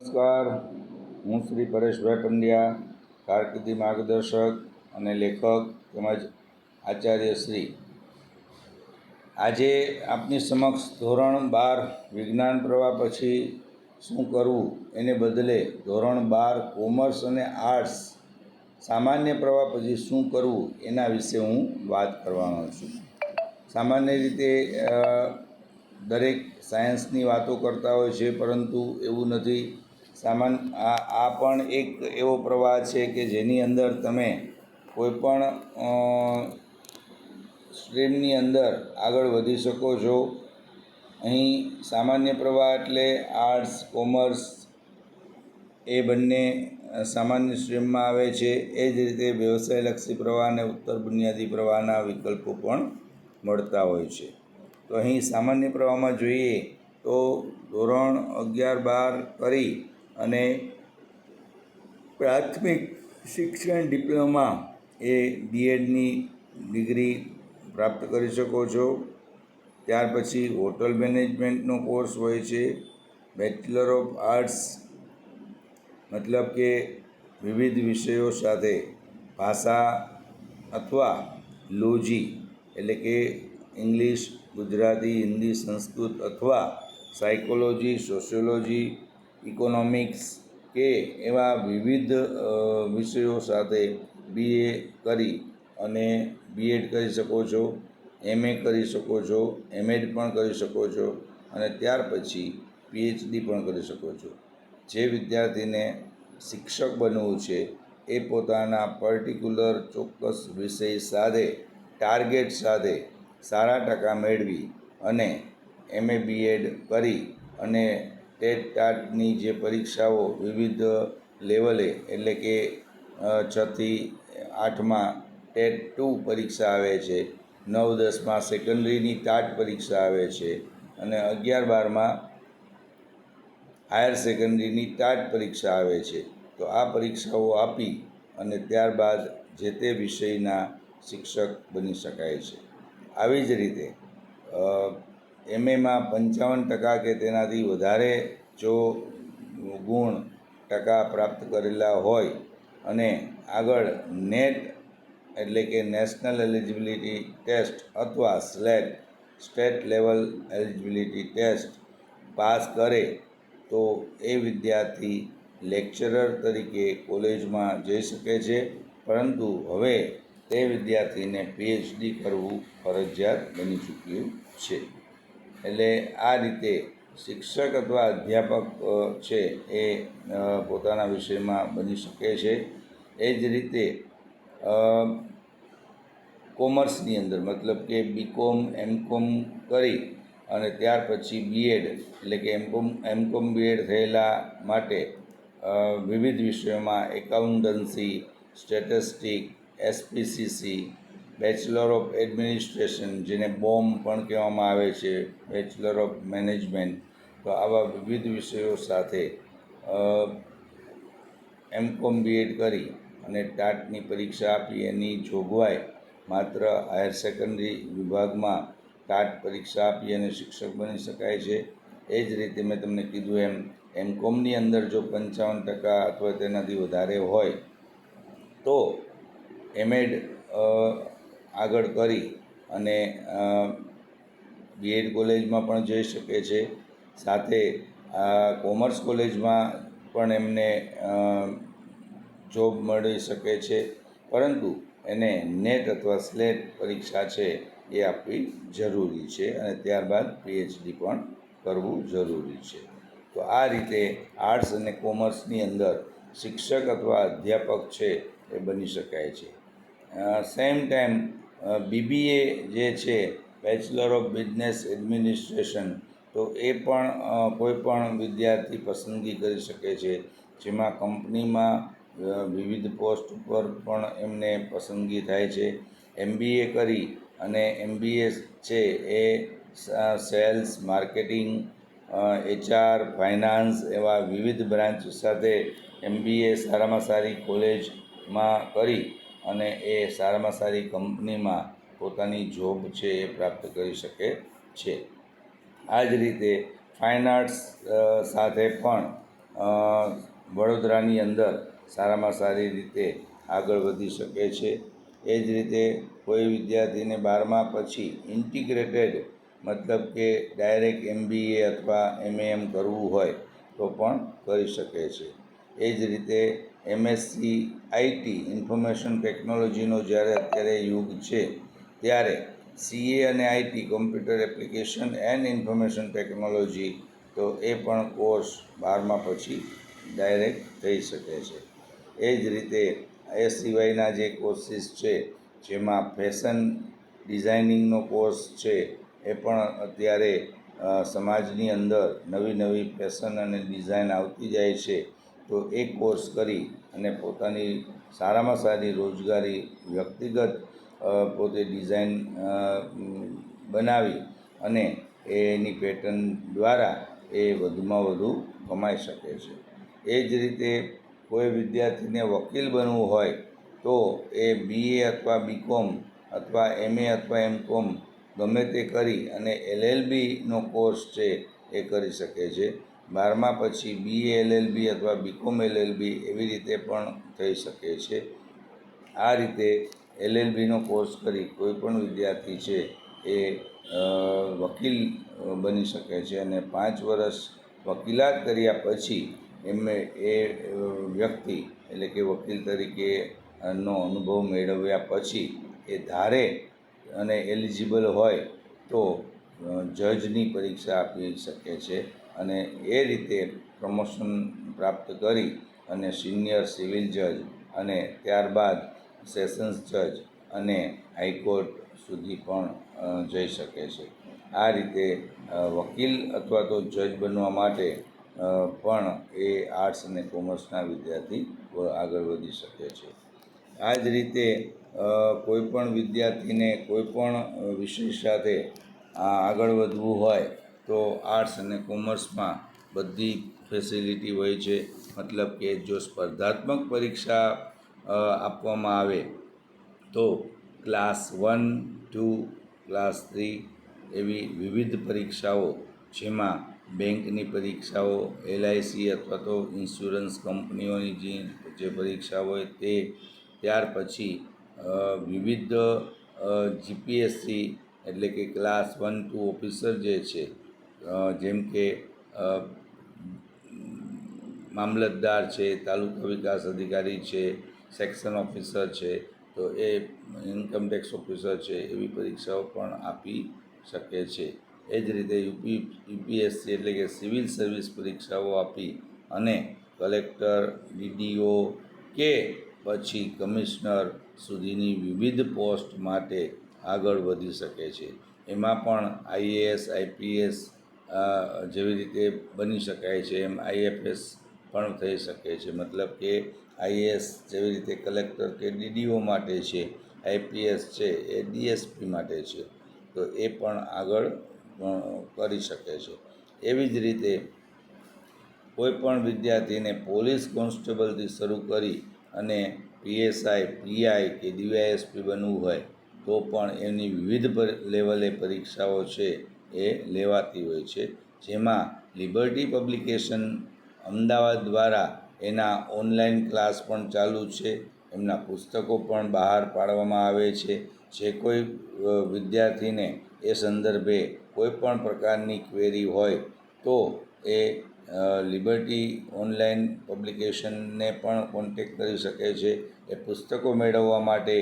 નમસ્કાર. હું શ્રી પરેશભાઈ પંડ્યા કારકિર્દી માર્ગદર્શક અને લેખક તેમજ આચાર્ય શ્રી. આજે આપની સમક્ષ ધોરણ બાર વિજ્ઞાન પ્રવાહ પછી શું કરવું એને બદલે ધોરણ બાર કોમર્સ અને આર્ટ્સ સામાન્ય પ્રવાહ પછી શું કરવું એના વિશે હું વાત કરવાનો છું. સામાન્ય રીતે દરેક સાયન્સની વાતો કરતા હોય છે, પરંતુ એવું નથી સામાન, આ પણ એક એવો પ્રવાહ છે કે જેની અંદર તમે કોઈપણ સ્ટ્રીમની અંદર આગળ વધી શકો છો. અહીં સામાન્ય પ્રવાહ એટલે આર્ટ્સ, કોમર્સ, એ બંને સામાન્ય સ્ટ્રીમમાં આવે છે. એ જ રીતે વ્યવસાયલક્ષી પ્રવાહ અને ઉત્તર બુનિયાદી પ્રવાહના વિકલ્પો પણ મળતા હોય છે. તો અહીં સામાન્ય પ્રવાહમાં જોઈએ તો ધોરણ અગિયાર બાર કરી અને પ્રાથમિક શિક્ષણ ડિપ્લોમા એ બીએડની ડિગ્રી પ્રાપ્ત કરી શકો છો. ત્યાર પછી હોટલ મેનેજમેન્ટનો કોર્સ હોય છે બેચલર ઓફ આર્ટ્સ મતલબ કે વિવિધ વિષયો સાથે ભાષા અથવા લોજી, એટલે કે ઇંગ્લિશ ગુજરાતી, હિન્દી, સંસ્કૃત અથવા સાયકોલોજી સોશિયોલોજી ઇકોનોમિક્સ કે એવા વિવિધ વિષયો સાથે બીએ કરી અને બીએડ કરી શકો છો એમએ કરી શકો છો એમએડ પણ કરી શકો છો અને ત્યાર પછી પીએચડી પણ કરી શકો છો. જે વિદ્યાર્થીને શિક્ષક બનવું છે, એ પોતાના પર્ટિક્યુલર ચોક્કસ વિષય સાથે ટાર્ગેટ સાથે સારા ટકા મેળવી અને એમએ બીએડ કરી અને ટેટ ટાટની જે પરીક્ષાઓ વિવિધ લેવલે એટલે કે છથી આઠમાં ટેટ ટુ પરીક્ષા આવે છે, નવ દસમાં સેકન્ડરીની ટાટ પરીક્ષા આવે છે, અને અગિયાર બારમાં હાયર સેકન્ડરીની ટાટ પરીક્ષા આવે છે. તો આ પરીક્ષાઓ આપી અને ત્યારબાદ જે તે વિષયના શિક્ષક બની શકાય છે. આવી જ રીતે એમએમાં પંચાવન ટકા કે તેનાથી વધારે જો ગુણ ટકા પ્રાપ્ત કરેલા હોય અને આગળ નેટ એટલે કે નેશનલ એલિજિબિલિટી ટેસ્ટ અથવા SLET state level eligibility test pass કરે તો એ વિદ્યાર્થી લેક્ચરર તરીકે કોલેજમાં જઈ શકે છે. પરંતુ હવે તે વિદ્યાર્થીને પીએચડી કરવું ફરજિયાત બની ચૂક્યું છે. એટલે આ રીતે શિક્ષક અથવા અધ્યાપક છે એ પોતાના વિષયમાં બની શકે છે. એ જ રીતે કોમર્સની અંદર, મતલબ કે બીકોમ, એમકોમ કરી અને ત્યાર પછી બીએડ, એટલે કે એમકોમ એમકોમ બીએડ થયેલા માટે વિવિધ વિષયોમાં accountancy, statistic, SPCC bachelor of administration જેને બોમ પણ કહેવામાં આવે છે બેચલર ઓફ મેનેજમેન્ટ તો આવા વિવિધ વિષયો સાથે એમકોમ બીએડ કરી અને ટાટની પરીક્ષા આપી, એની જોગવાઈ માત્ર હાયર સેકન્ડરી વિભાગમાં ટાટ પરીક્ષા આપી અને શિક્ષક બની શકાય છે. એ જ રીતે મેં તમને કીધું એમ એમકોમની અંદર જો પંચાવન ટકા અથવા તેનાથી વધારે હોય, તો એમએડ આગળ કરી અને બીએડ કોલેજમાં પણ જઈ શકે છે. સાથે કોમર્સ કોલેજમાં પણ એમને જોબ મળી શકે છે. પરંતુ એને નેટ અથવા સ્લેટ પરીક્ષા છે એ આપવી જરૂરી છે અને ત્યારબાદ પીએચડી પણ કરવું જરૂરી છે. તો આ રીતે આર્ટ્સ અને કોમર્સની અંદર શિક્ષક અથવા અધ્યાપક છે એ બની શકાય છે. સેમ ટાઈમ બીબીએ જે છે બેચલર ઓફ બિઝનેસ એડમિનિસ્ટ્રેશન તો એ પણ કોઈપણ કોઈ પણ વિદ્યાર્થી પસંદગી કરી શકે છે. જેમાં કંપનીમાં વિવિધ પોસ્ટ ઉપર પણ એમને પસંદગી થાય છે. એમબીએ કરી અને એમબીએ છે એ સેલ્સ, માર્કેટિંગ એચઆર, ફાઇનાન્સ એવા વિવિધ બ્રાન્ચ સાથે એમબીએ સારામાં સારી કોલેજમાં કરી અને એ સારામાં સારી કંપનીમાં પોતાની જોબ છે એ પ્રાપ્ત કરી શકે છે. આ જ રીતે ફાઇન આર્ટ્સ સાથે પણ વડોદરાની અંદર સારામાં સારી રીતે આગળ વધી શકે છે. એ જ રીતે કોઈ વિદ્યાર્થીને બારમા પછી ઇન્ટિગ્રેટેડ મતલબ કે ડાયરેક્ટ એમબીએ અથવા એમએએમ કરવું હોય તો પણ કરી શકે છે. એ જ રીતે એમએસસી આઈટી ઇન્ફોર્મેશન ટેકનોલોજીનો જ્યારે અત્યારે યુગ છે, ત્યારે સીએ અને IT computer application and information technology, તો એ પણ કોર્સ બારમા પછી ડાયરેક્ટ થઈ શકે છે. એ જ રીતે એ સિવાયના જે કોર્સીસ છે, જેમાં ફેશન ડિઝાઇનિંગનો કોર્સ છે, એ પણ અત્યારે સમાજની અંદર નવી નવી ફેશન અને ડિઝાઇન આવતી જાય છે. તો એ કોર્સ કરી અને પોતાની સારામાં સારી રોજગારી, વ્યક્તિગત પોતે ડિઝાઇન બનાવી અને એની પેટર્ન દ્વારા એ વધુમાં વધુ કમાઈ શકે છે. એ જ રીતે કોઈ વિદ્યાર્થીને વકીલ બનવું હોય તો એ બીએ અથવા બીકોમ અથવા એમએ અથવા એમકોમ ગમે તે કરી અને એલએલબીનો કોર્સ છે એ કરી શકે છે. બારમા પછી બીએ એલએલબી અથવા બીકોમ એલએલબી એવી રીતે પણ થઈ શકે છે. આ રીતે એલએલબીનો કોર્સ કરી કોઈ પણ વિદ્યાર્થી છે એ વકીલ બની શકે છે અને પાંચ વર્ષ વકીલાત કર્યા પછી એમને એ વ્યક્તિ એટલે કે વકીલ તરીકે નો અનુભવ મેળવ્યા પછી એ ધારે અને એલિજિબલ હોય તો જજની પરીક્ષા આપી શકે છે. અને એ રીતે પ્રમોશન પ્રાપ્ત કરી અને સિનિયર સિવિલ જજ અને ત્યારબાદ સેશન્સ જજ અને હાઈકોર્ટ સુધી પણ જઈ શકે છે. આ રીતે વકીલ અથવા તો જજ બનવા માટે પણ એ આર્ટ્સ અને કોમર્સના વિદ્યાર્થી આગળ વધી શકે છે. આ જ રીતે કોઈપણ કોઈ પણ વિદ્યાર્થીને કોઈપણ વિષય સાથે આગળ વધવું હોય તો આર્ટ્સ અને કોમર્સમાં બધી ફેસિલિટી હોય છે. મતલબ કે જો સ્પર્ધાત્મક પરીક્ષા આપવામાં આવે, તો class one two class three એવી વિવિધ પરીક્ષાઓ, જેમાં બેંકની પરીક્ષાઓ એલઆઈસી અથવા તો ઇન્સ્યોરન્સ કંપનીઓની જે જે પરીક્ષા હોય તે, ત્યાર પછી વિવિધ જીપીએસસી એટલે કે ક્લાસ વન ટુ ઓફિસર જે છે જેમ કે મામલતદાર છે, તાલુકા વિકાસ અધિકારી છે, સેક્શન ઓફિસર છે, તો એ ઇન્કમટેક્સ ઓફિસર છે, એવી પરીક્ષાઓ પણ આપી શકે છે. એ જ રીતે યુપી યુપીએસસી એટલે કે સિવિલ સર્વિસ પરીક્ષાઓ આપી અને કલેક્ટર, ડીડીઓ કે પછી કમિશનર સુધીની વિવિધ પોસ્ટ માટે આગળ વધી શકે છે. એમાં પણ આઈએએસ આઈપીએસ જેવી રીતે બની શકાય છે, એમ આઈએફએસ પણ થઈ શકે છે. મતલબ કે આઈએએસ જેવી રીતે કલેક્ટર કે ડીડીઓ માટે છે આઈપીએસ છે, એ ડીએસપી માટે છે, તો એ પણ આગળ કરી શકે છે. એવી જ રીતે કોઈ પણ વિદ્યાર્થીને પોલીસ કોન્સ્ટેબલથી શરૂ કરી અને પીએસઆઈ પીઆઈ કે ડીવાયએસપી બનવું હોય, તો પણ એની વિવિધ લેવલે પરીક્ષાઓ છે. એ લેવાતી હોય છે. જેમાં લિબર્ટી પબ્લિકેશન અમદાવાદ દ્વારા એના ઓનલાઈન ક્લાસ પણ ચાલુ છે. એમના પુસ્તકો પણ બહાર પાડવામાં આવે છે. જે કોઈ વિદ્યાર્થીને એ સંદર્ભે કોઈ પણ પ્રકારની ક્વેરી હોય તો એ લિબર્ટી ઓનલાઈન પબ્લિકેશનને પણ કોન્ટેક કરી શકે છે. એ પુસ્તકો મેળવવા માટે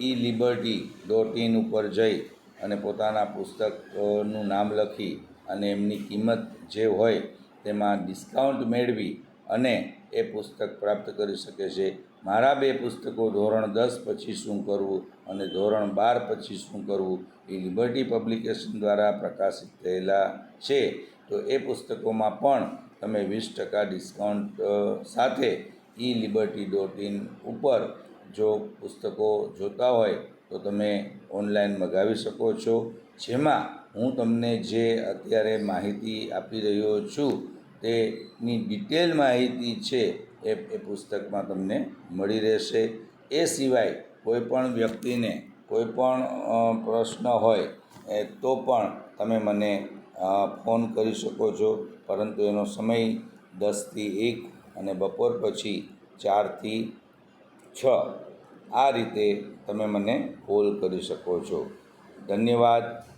ઈ લિબર્ટી ડોટ ઇન ઉપર જઈ અને પોતાના પુસ્તકનું નામ લખી અને એમની કિંમત જે હોય તેમાં ડિસ્કાઉન્ટ મેળવી અને એ પુસ્તક પ્રાપ્ત કરી શકે છે. મારા બે પુસ્તકો ધોરણ દસ પછી શું કરવું અને ધોરણ બાર પછી શું કરવું એ લિબર્ટી પબ્લિકેશન દ્વારા પ્રકાશિત થયેલા છે. તો એ પુસ્તકોમાં પણ તમે વીસ ટકા ડિસ્કાઉન્ટ સાથે ઈ લિબર્ટી ડોટ ઇન ઉપર જો પુસ્તકો જોતા હોય તો તમે ઓનલાઈન મગાવી શકો છો. જેમાં હું તમને જે અત્યારે માહિતી આપી રહ્યો છું, તેની ડિટેલ માહિતી છે એ એ પુસ્તકમાં તમને મળી રહેશે. એ સિવાય કોઈપણ વ્યક્તિને કોઈ પણ પ્રશ્ન હોય, એ તો પણ તમે મને ફોન કરી શકો છો. પરંતુ એનો સમય દસથી એક અને બપોર પછી ચારથી છ. આ રીતે તમે મને કોલ કરી શકો છો. ધન્યવાદ.